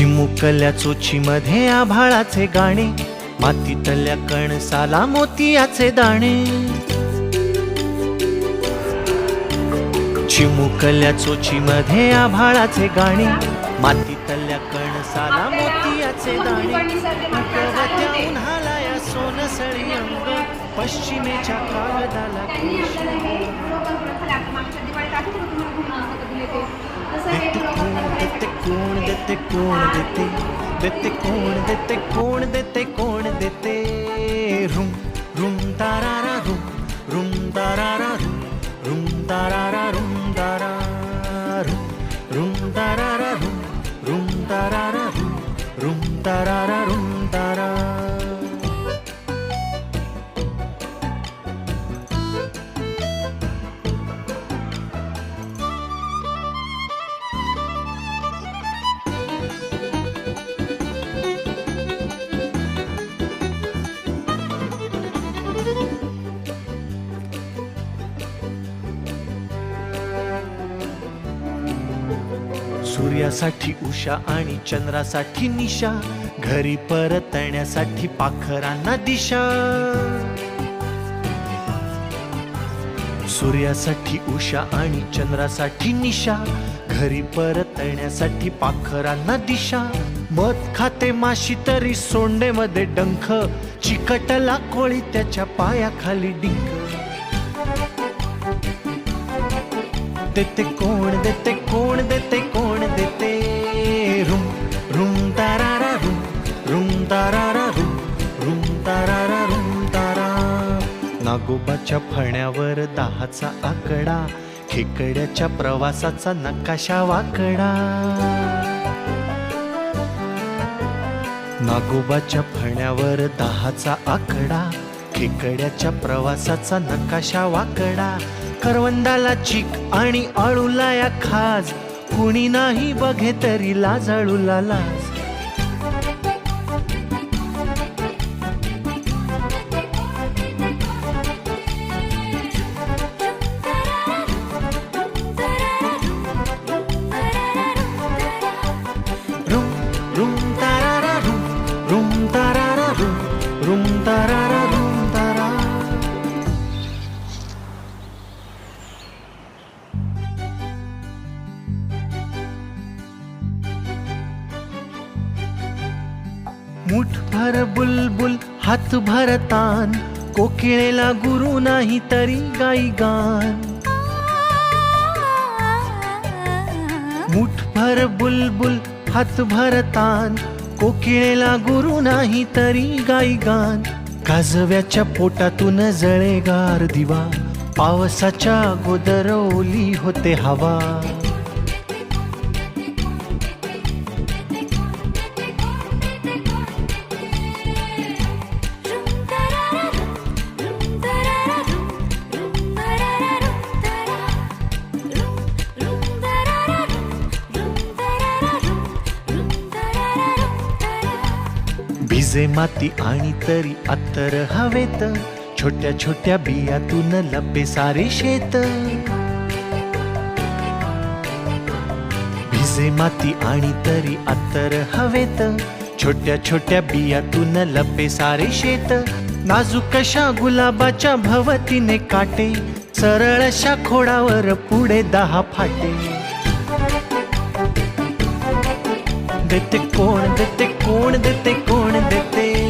चिमुकल्या चोचीमध्ये आभाळाचे गाणे मातीतल्या कणसाला मोतियाचे दाणे. चिमुकल्या चोचीमध्ये आभाळाचे गाणे मातीतल्या कणसाला मोतियाचे दाणे. उन्हाला या सोनसळी अंग पश्चिमेच्या कागदाला कोण देते कोण देते देते कोण देते कोण सूर्यासाठी उषा आणि चंद्रासाठी निशा घरी परतण्यासाठी पाखरांना दिशा. सूर्यासाठी उषा आणि चंद्रासाठी निशा घरी परतण्यासाठी पाखरांना दिशा. मध खाते माशी तरी सोंडे मध्ये डंख चिकटला कोळी त्याच्या पायाखाली डिंक. देते कोण देते कोण देते कोण नागोबाच्या फण्यावर दहाचा आकडा खेकड्याच्या प्रवासाचा नकाशा वाकडा. नागोबाच्या फण्यावर दहाचा आकडा खेकड्याच्या प्रवासाचा नकाशा वाकडा. करवंदाला चिक आणि आळूला या खाज कुणी नाही बघे तरी लाजाळूला लाज. मुठभर बुलबुल हात भरतान कोकिळेला गुरु नाही तरी गाई गान. मुठभर बुलबुल हात भरतान कोकिळेला गुरु नाही तरी गाई गान. काजव्याच्या पोटातून जळेगार दिवा पावसाच्या गोदरवली होते हवा. भिजे माती आणि तरी अत्तर हवेत. छोट्या छोट्या बियातून लपे सारे शेत. भिजे माती आणि तरी अत्तर हवेत. छोट्या छोट्या बियातून लपे सारे शेत. नाजूक अशा गुलाबाच्या भवतीने काटे. सरळ अशा खोडावर पुढे दहा फाटे. देते कोण देते कोण देते कोण देते